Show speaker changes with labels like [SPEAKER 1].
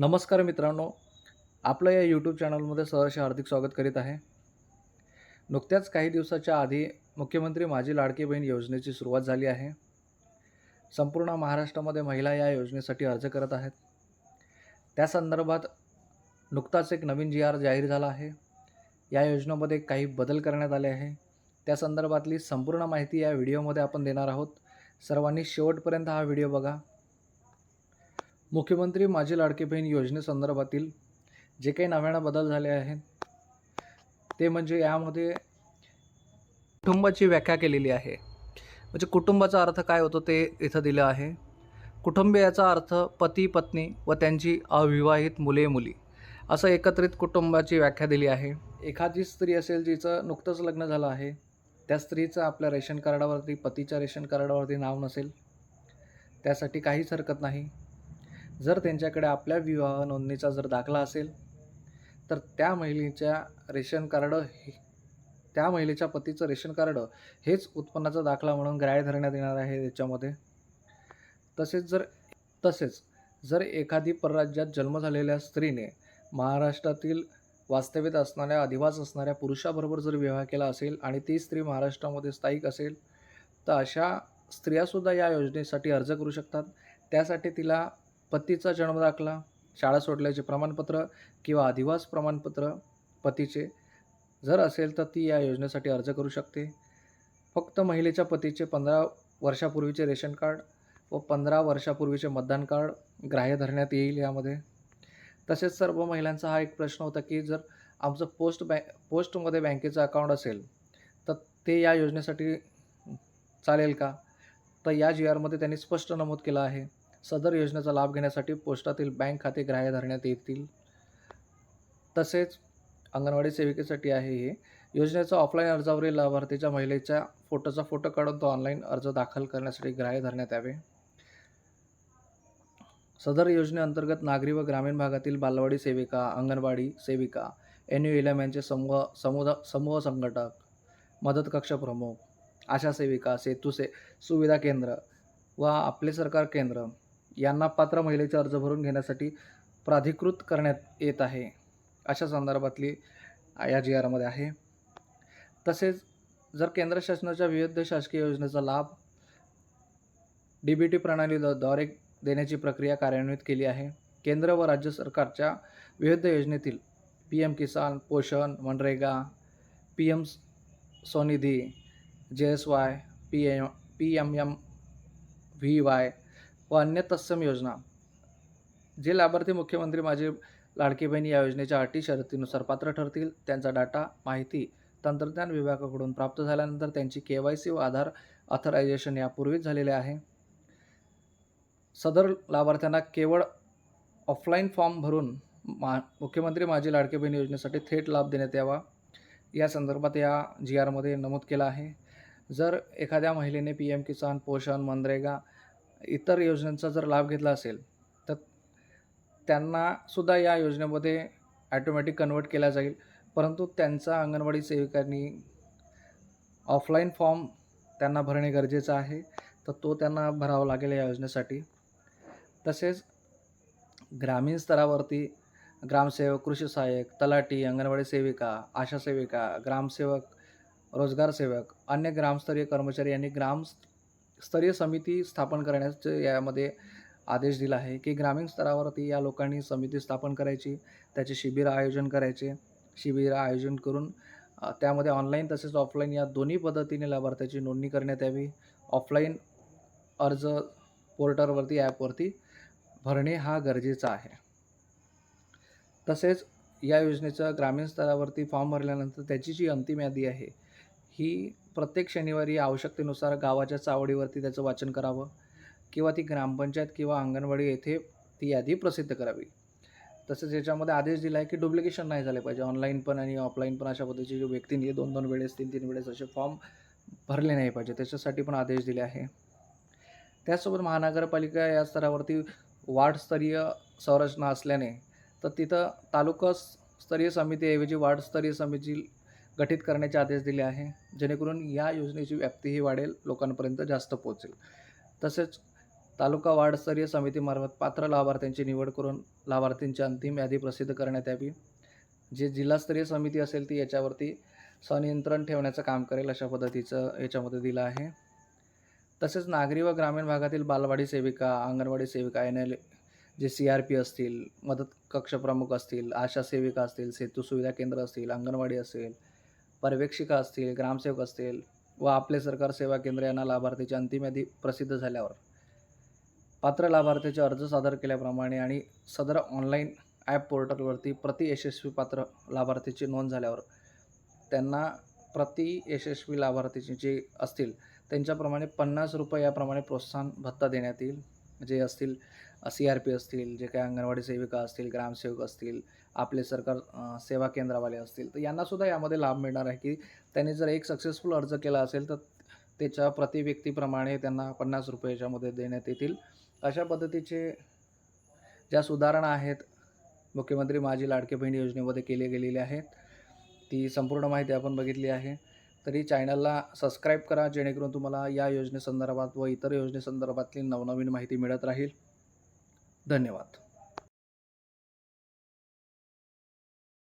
[SPEAKER 1] नमस्कार मित्रांनो आपलं या यूट्यूब चॅनलमध्ये सहर्ष हार्दिक स्वागत करीत आहे. नुकत्याच काही दिवसाच्या आधी मुख्यमंत्री माझी लाडकी बहीण योजनेची सुरुवात झाली आहे. संपूर्ण महाराष्ट्रामध्ये महिला या योजनेसाठी अर्ज करत आहेत. त्या संदर्भात नुकताच एक नवीन जी आर जाहीर झाला आहे. या योजनेमध्ये काही बदल करण्यात आले आहे. त्या संदर्भातली संपूर्ण माहिती या व्हिडिओमध्ये आपण देणार आहोत. सर्वांनी शेवटपर्यंत हा व्हिडिओ बघा. मुख्यमंत्री माझी लाडकी बहीण योजनेसंदर्भातील जे काही नव्यानं बदल झाले आहेत ते म्हणजे यामध्ये कुटुंबाची व्याख्या केलेली आहे. म्हणजे कुटुंबाचा अर्थ काय होतो ते इथं दिलं आहे. कुटुंबियाचा अर्थ पती पत्नी व त्यांची अविवाहित मुले मुली. असं एकत्रित कुटुंबाची व्याख्या दिली आहे. एखादी स्त्री असेल जिचं नुकतंच लग्न झालं आहे त्या स्त्रीचं आपल्या रेशन कार्डावरती पतीच्या रेशन कार्डावरती नाव नसेल त्यासाठी काहीच हरकत नाही. जर त्यांच्याकडे आपल्या विवाह नोंदणीचा जर दाखला असेल तर त्या महिलेच्या रेशन कार्ड हे त्या महिलेच्या पतीचं रेशन कार्ड हेच उत्पन्नाचा दाखला म्हणून ग्राह्य धरण्यात येणार आहे याच्यामध्ये. तसेच जर तसेच जर एखादी परराज्यात जन्म झालेल्या स्त्रीने महाराष्ट्रातील वास्तव्यात असणाऱ्या अधिवास असणाऱ्या पुरुषाबरोबर जर विवाह केला असेल आणि ती स्त्री महाराष्ट्रामध्ये स्थायिक असेल तर अशा स्त्रियासुद्धा या योजनेसाठी अर्ज करू शकतात. त्यासाठी तिला पतीचा जन्मदाखला शाळा सोडल्याचे प्रमाणपत्र किंवा अधिवास प्रमाणपत्र पतीचे. जर असेल तर ती या योजनेसाठी अर्ज करू शकते. फक्त महिलेच्या पतीचे पंधरा वर्षापूर्वीचे रेशन कार्ड व पंधरा वर्षापूर्वीचे मतदान कार्ड ग्राह्य धरण्यात येईल यामध्ये. तसेच सर्व महिलांचा हा एक प्रश्न होता की जर आमचं पोस्ट बँक पोस्टमध्ये बँकेचं अकाउंट असेल तर ते या योजनेसाठी चालेल का? तर या जी आरमध्ये त्यांनी स्पष्ट नमूद केलं आहे. सदर योजनेचा लाभ घेण्यासाठी पोस्टातील बँक खाते ग्राह्य धरण्यात येतील. तसेच अंगणवाडी सेविकेसाठी आहे हे. योजनेचा ऑफलाईन अर्जावरील लाभार्थीच्या महिलेच्या फोटोचा फोटो काढून तो ऑनलाईन अर्ज दाखल करण्यासाठी ग्राह्य धरण्यात यावे. सदर योजनेअंतर्गत नागरी व ग्रामीण भागातील बालवाडी सेविका अंगणवाडी सेविका एन यू एल एम यांचे समूह समुदा समूह संघटक मदत कक्ष प्रमुख आशा सेविका सेतू से सुविधा केंद्र व आपले सरकार केंद्र यांना पात्र महिलेचे अर्ज भरून घेण्यासाठी प्राधिकृत करण्यात येत आहे. अशा संदर्भातली या जी आरमध्ये आहे. तसेच जर केंद्र शासनाच्या विविध शासकीय योजनेचा लाभ डी बी टी प्रणालीद्वारे देण्याची प्रक्रिया कार्यान्वित केली आहे. केंद्र व राज्य सरकारच्या विविध योजनेतील पी एम किसान पोषण MNREGA P M Svanidhi J S Y P M P M M V Y व अन्य तत्सम योजना. जे लाभार्थी मुख्यमंत्री माझे लाडकी बहीण या योजनेच्या अटी शर्तीनुसार पात्र ठरतील त्यांचा डाटा माहिती तंत्रज्ञान विभागाकडून प्राप्त झाल्यानंतर त्यांची के वाय सी व आधार ऑथरायझेशन यापूर्वीच झालेले आहे. सदर लाभार्थ्यांना केवळ ऑफलाईन फॉर्म भरून मा मुख्यमंत्री माझी लाडकी बहीण योजनेसाठी थेट लाभ देण्यात यावा. या संदर्भात या जी आरमध्ये नमूद केलं आहे. जर एखाद्या महिलेने पी एम किसान पोषण मनरेगा इतर योजनांचा जर लाभ घेतला असेल तर त्यांनासुद्धा या योजनेमध्ये ॲटोमॅटिक कन्वर्ट केला जाईल. परंतु त्यांचा अंगणवाडी सेविकांनी ऑफलाईन फॉर्म त्यांना भरणे गरजेचं आहे. तर तो त्यांना भरावा लागेल या योजनेसाठी. तसेच ग्रामीण स्तरावरती ग्रामसेवक कृषी सहाय्यक तलाठी अंगणवाडी सेविका आशा सेविका ग्रामसेवक रोजगार सेवक अन्य ग्रामस्तरीय कर्मचारी यांनी ग्राम स्तरीय समिती स्थापन करण्याचे यामध्ये आदेश दिला आहे की ग्रामीण स्तरावरती या लोकांनी समिती स्थापन करायची त्याचे शिबिर आयोजन करायचे. शिबिर आयोजन करून त्यामध्ये ऑनलाईन तसेच ऑफलाईन या दोन्ही पद्धतीने लाभार्थ्याची नोंदणी करण्यात यावी. ऑफलाईन अर्ज पोर्टलवरती ॲपवरती भरणे हा गरजेचा आहे. तसेच या योजनेचा ग्रामीण स्तरावरती फॉर्म भरल्यानंतर त्याची जी अंतिम यादी आहे ही प्रत्येक शनिवारी आवश्यकतेनुसार गावाच्या चावडीवरती त्याचं वाचन करावं किंवा ती ग्रामपंचायत किंवा अंगणवाडी येथे ती यादी प्रसिद्ध करावी. तसेच याच्यामध्ये आदेश दिला आहे की डुप्लिकेशन नाही झाले पाहिजे. ऑनलाईन पण आणि ऑफलाईन पण अशा पद्धतीचे जे व्यक्तींनी दोन दोन वेळेस तीन तीन वेळेस असे फॉर्म भरले नाही पाहिजे. त्याच्यासाठी पण आदेश दिले आहे. त्याचसोबत महानगरपालिका या स्तरावरती वार्डस्तरीय संरचना असल्याने तर तिथं तालुका स्तरीय समितीऐवजी वार्डस्तरीय समिती गठीत करण्याचे आदेश दिले आहे. जेणेकरून या योजनेची व्याप्तीही वाढेल लोकांपर्यंत जास्त पोहोचेल. तसेच तालुका वार्डस्तरीय समितीमार्फत पात्र लाभार्थ्यांची निवड करून लाभार्थींची अंतिम यादी प्रसिद्ध करण्यात यावी. जे जिल्हास्तरीय समिती असेल ती याच्यावरती स्वनियंत्रण ठेवण्याचं काम करेल अशा पद्धतीचं याच्यामध्ये दिलं आहे. तसेच नागरी व ग्रामीण भागातील बालवाडी सेविका अंगणवाडी सेविका N L J C R P असतील मदत कक्ष प्रमुख असतील आशा सेविका असतील सेतू सुविधा केंद्र असतील अंगणवाडी असेल पर्यवेक्षिका असतील ग्रामसेवक असतील व आपले सरकार सेवा केंद्र यांना लाभार्थीची अंतिम यादी प्रसिद्ध झाल्यावर. पात्र लाभार्थीचे अर्ज सादर केल्याप्रमाणे आणि सदर ऑनलाईन ॲप पोर्टलवरती प्रति यशस्वी पात्र लाभार्थीची नोंद झाल्यावर त्यांना प्रति यशस्वी लाभार्थीचे जे असतील त्यांच्याप्रमाणे पन्नास रुपये याप्रमाणे प्रोत्साहन भत्ता देण्यात येईल. जे असतील सी आर पी असतील जे काही अंगणवाडी सेविका असतील ग्रामसेवक असतील आपले सरकार सेवा केंद्रावाले असतील तर यांनासुद्धा यामध्ये लाभ मिळणार आहे की त्यांनी जर एक सक्सेसफुल अर्ज केला असेल तर त्याच्या प्रति व्यक्तीप्रमाणे त्यांना पन्नास रुपये याच्यामध्ये देण्यात येतील. अशा पद्धतीचे ज्या सुधारणा आहेत मुख्यमंत्री माझी लाडके बहीण योजनेमध्ये केले गेलेले आहेत ती संपूर्ण माहिती आपण बघितली आहे. तरी चॅनलला सबस्क्राईब करा जेणेकरून तुम्हाला या योजनेसंदर्भात व इतर योजनेसंदर्भातली नवनवीन माहिती मिळत राहील. धन्यवाद.